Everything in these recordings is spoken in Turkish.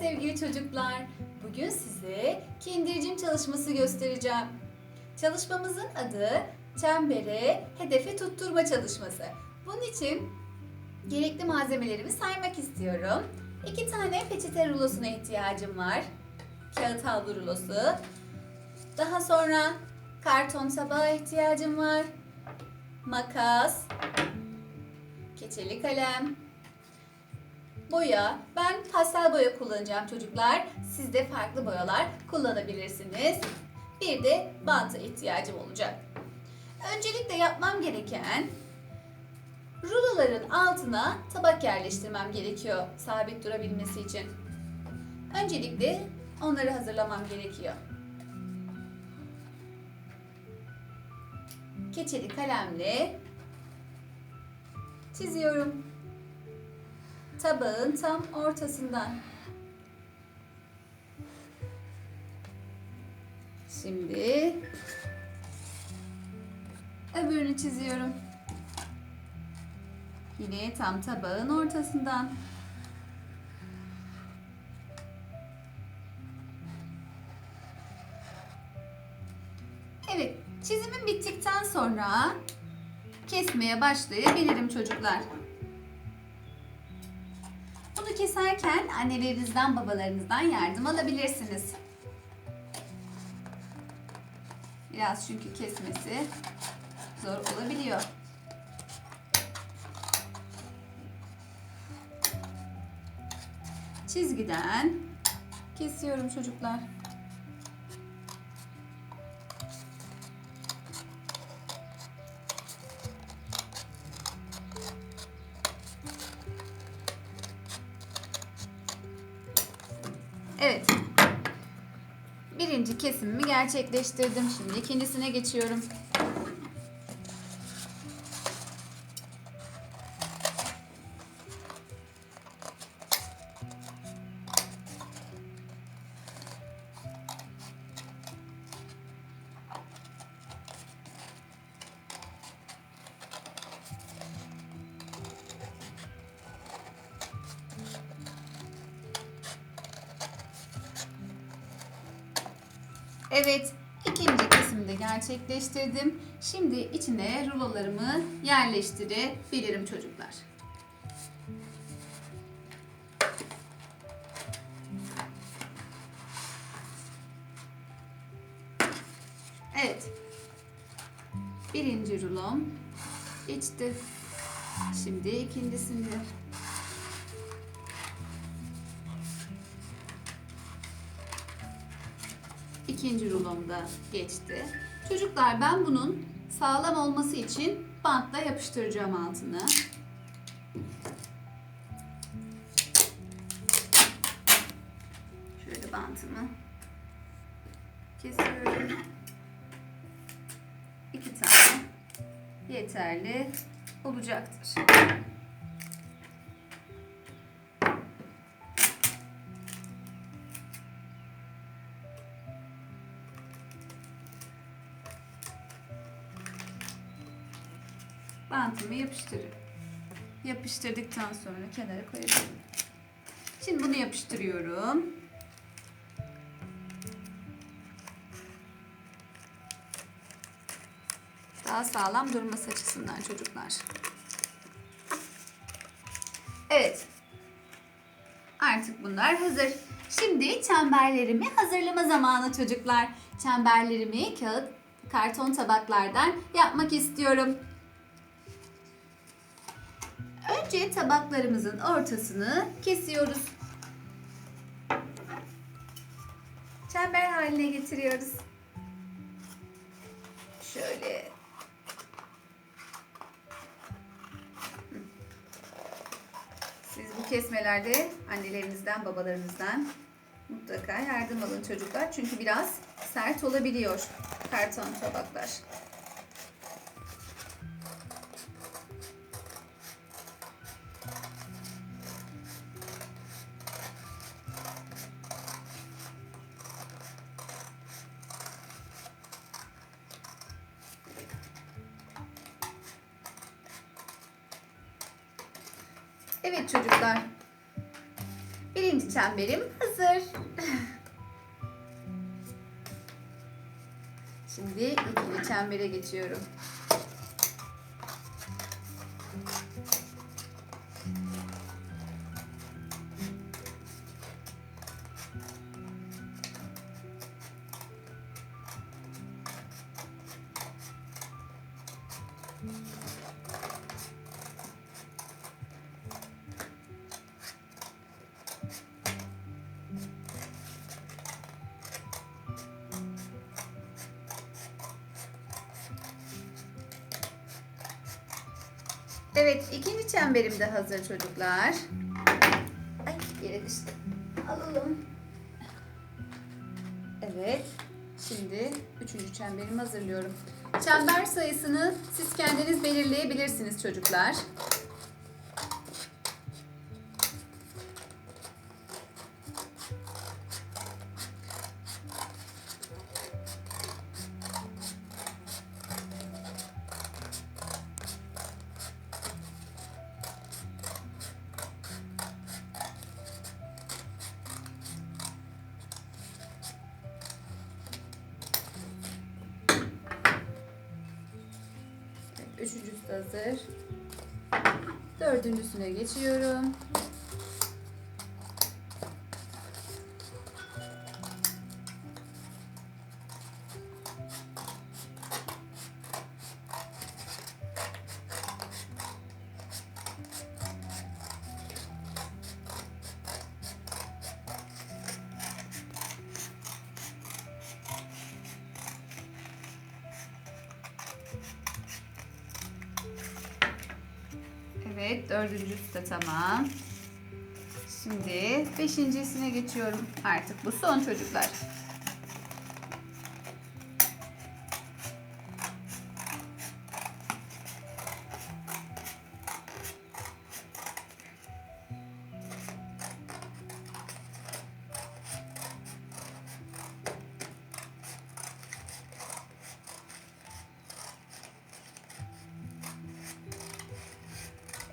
sevgili çocuklar. Bugün size kindircim çalışması göstereceğim. Çalışmamızın adı çembere hedefi tutturma çalışması. Bunun için gerekli malzemelerimi saymak istiyorum. İki tane peçete rulosuna ihtiyacım var. Kağıt havlu rulosu. Daha sonra karton tabağa ihtiyacım var. Makas, keçeli kalem, boya. Ben pastel boya kullanacağım çocuklar. Siz de farklı boyalar kullanabilirsiniz. Bir de banta ihtiyacım olacak. Öncelikle yapmam gereken ruloların altına tabak yerleştirmem gerekiyor sabit durabilmesi için. Öncelikle onları hazırlamam gerekiyor. Keçeli kalemle çiziyorum tabağın tam ortasından. Şimdi öbürünü çiziyorum. Yine tam tabağın ortasından. Evet, çizimim bittikten sonra kesmeye başlayabilirim çocuklar. Bunu keserken annelerinizden, babalarınızdan yardım alabilirsiniz. Biraz çünkü kesmesi zor olabiliyor. Çizgiden kesiyorum çocuklar. Birinci kesimimi gerçekleştirdim. Şimdi ikincisine geçiyorum. Evet, ikinci kesimi de gerçekleştirdim. Şimdi içine rulolarımı yerleştirebilirim çocuklar. Evet. Birinci rulom geçti. Şimdi ikincisini İkinci rulom da geçti. Çocuklar ben bunun sağlam olması için bantla yapıştıracağım altını. Şöyle bantımı kesiyorum. İki tane yeterli olacaktır. Bantımı yapıştırıyorum. Yapıştırdıktan sonra kenara koyabilirim. Şimdi bunu yapıştırıyorum. Daha sağlam durması açısından çocuklar. Evet. Artık bunlar hazır. Şimdi çemberlerimi hazırlama zamanı çocuklar. Çemberlerimi kağıt, karton tabaklardan yapmak istiyorum. Önce tabaklarımızın ortasını kesiyoruz. Çember haline getiriyoruz. Şöyle. Siz bu kesmelerde annelerinizden, babalarınızdan mutlaka yardım alın çocuklar. Çünkü biraz sert olabiliyor karton tabaklar. Evet çocuklar. Birinci çemberim hazır. Şimdi ikinci çembere geçiyorum. Evet, ikinci çemberim de hazır çocuklar. Ay, yere düştü. Alalım. Evet, şimdi üçüncü çemberimi hazırlıyorum. Çember sayısını siz kendiniz belirleyebilirsiniz çocuklar. Üçüncüsü hazır. Dördüncüsüne geçiyorum. Evet, dördüncüsü de tamam. Şimdi beşincisine geçiyorum. Artık bu son çocuklar.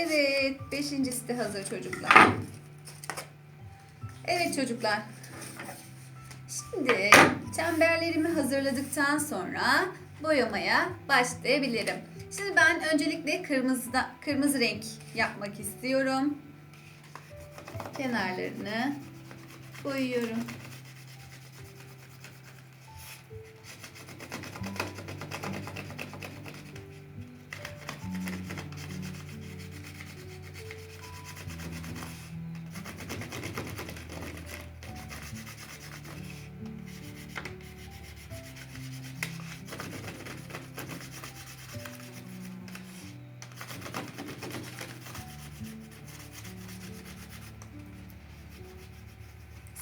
Evet, beşincisi de hazır çocuklar. Evet çocuklar. Şimdi çemberlerimi hazırladıktan sonra boyamaya başlayabilirim. Şimdi ben öncelikle kırmızıda kırmızı renk yapmak istiyorum. Kenarlarını boyuyorum.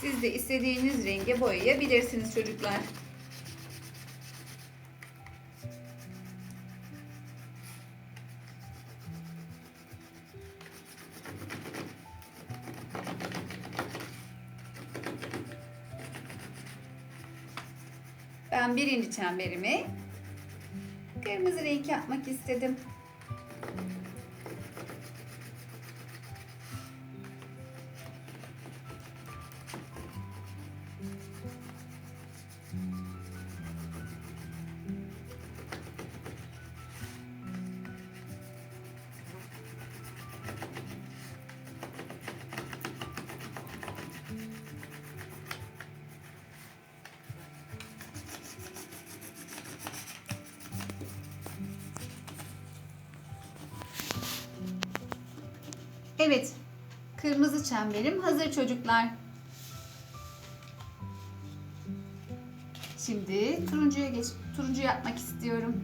Siz de istediğiniz renge boyayabilirsiniz çocuklar. Ben birinci çemberimi kırmızı renk yapmak istedim. Evet, kırmızı çemberim hazır çocuklar. Şimdi turuncuya geç, turuncu yapmak istiyorum.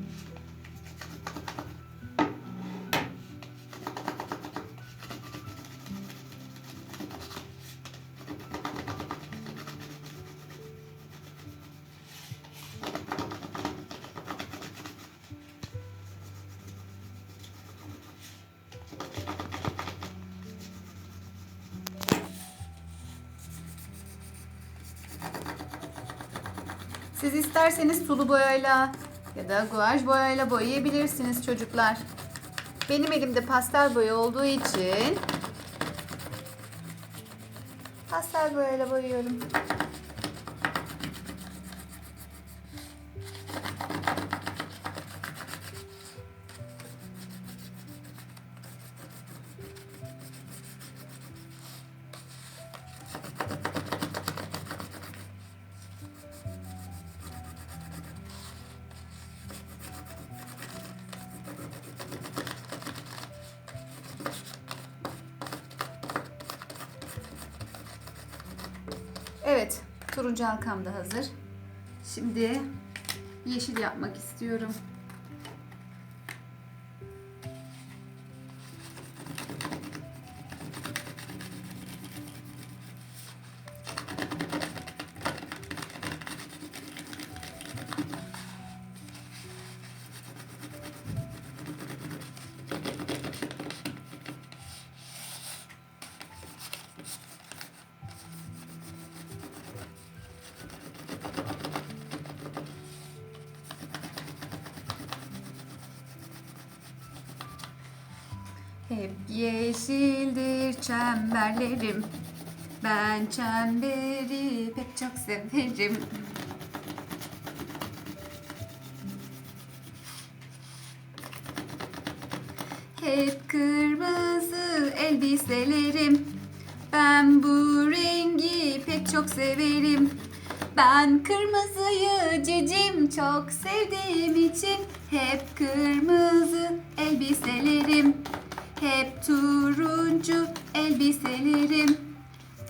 Siz isterseniz sulu boyayla ya da guaj boyayla boyayabilirsiniz çocuklar. Benim elimde pastel boya olduğu için Pastel boyayla boyuyorum. Turuncu halkam da hazır. Şimdi yeşil yapmak istiyorum. Hep yeşildir çemberlerim. Ben çemberi pek çok severim. Hep kırmızı elbiselerim. Ben bu rengi pek çok severim. Ben kırmızıyı cicim çok sevdiğim için hep kırmızı elbiselerim. Hep turuncu elbiselerim.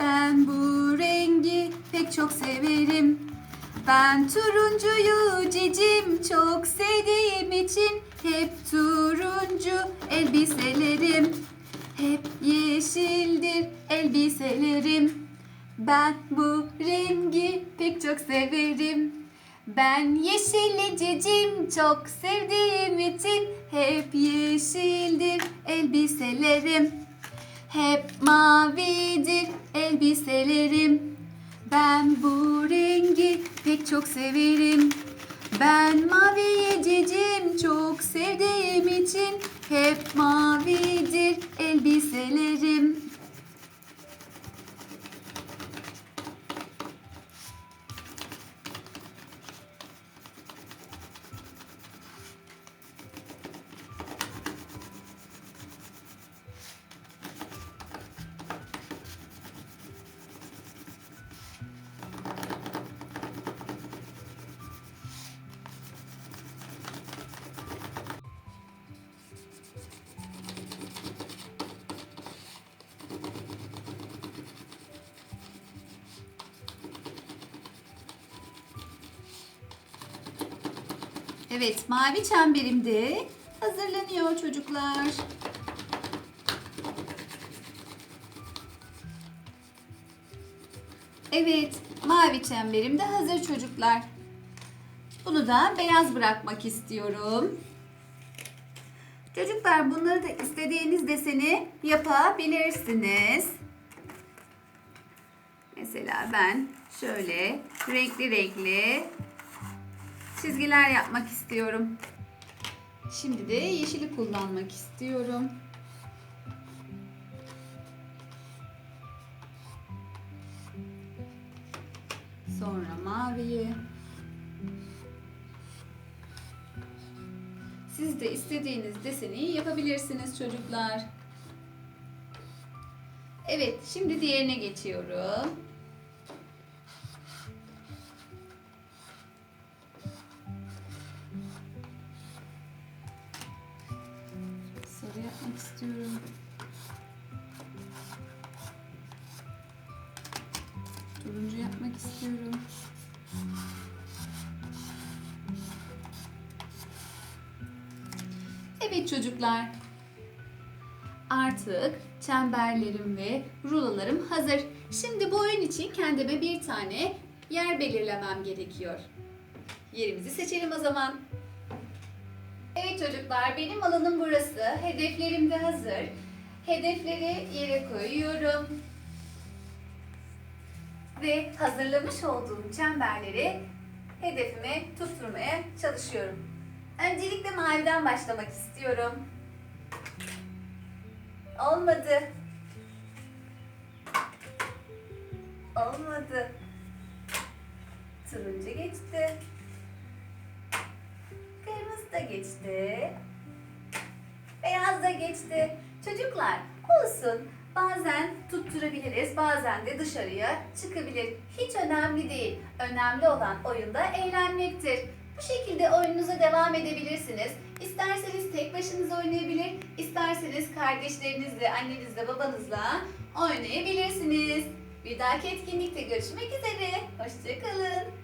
Ben bu rengi pek çok severim. Ben turuncuyu cicim çok sevdiğim için hep turuncu elbiselerim. Hep yeşildir elbiselerim. Ben bu rengi pek çok severim. Ben yeşilli cicim çok sevdiğim için hep yeşildir elbiselerim. Hep mavidir elbiselerim. Ben bu rengi pek çok severim. Ben maviyi cicim çok sevdiğim için hep mavidir elbiselerim. Evet, mavi çemberim de hazırlanıyor çocuklar. Evet, mavi çemberim de hazır çocuklar. Bunu da beyaz bırakmak istiyorum. Çocuklar bunları da istediğiniz deseni yapabilirsiniz. Mesela ben şöyle renkli renkli çizgiler yapmak istiyorum. Şimdi de yeşili kullanmak istiyorum. Sonra maviyi. Siz de istediğiniz deseni yapabilirsiniz çocuklar. Evet, şimdi diğerine geçiyorum. Turuncu yapmak istiyorum. Evet çocuklar. Artık çemberlerim ve rulolarım hazır. Şimdi bu oyun için kendime bir tane yer belirlemem gerekiyor. Yerimizi seçelim o zaman. Çocuklar, benim alanım burası. Hedeflerim de hazır. Hedefleri yere koyuyorum. Ve hazırlamış olduğum çemberleri hedefime tutturmaya çalışıyorum. Öncelikle maviden başlamak istiyorum. Olmadı. Olmadı. Turuncu geçti. Da geçti. Beyaz da geçti. Çocuklar olsun. Bazen tutturabiliriz, bazen de dışarıya çıkabilir. Hiç önemli değil. Önemli olan oyunda eğlenmektir. Bu şekilde oyununuza devam edebilirsiniz. İsterseniz tek başınıza oynayabilir, isterseniz kardeşlerinizle, annenizle, babanızla oynayabilirsiniz. Bir dahaki etkinlikte görüşmek üzere. Hoşçakalın.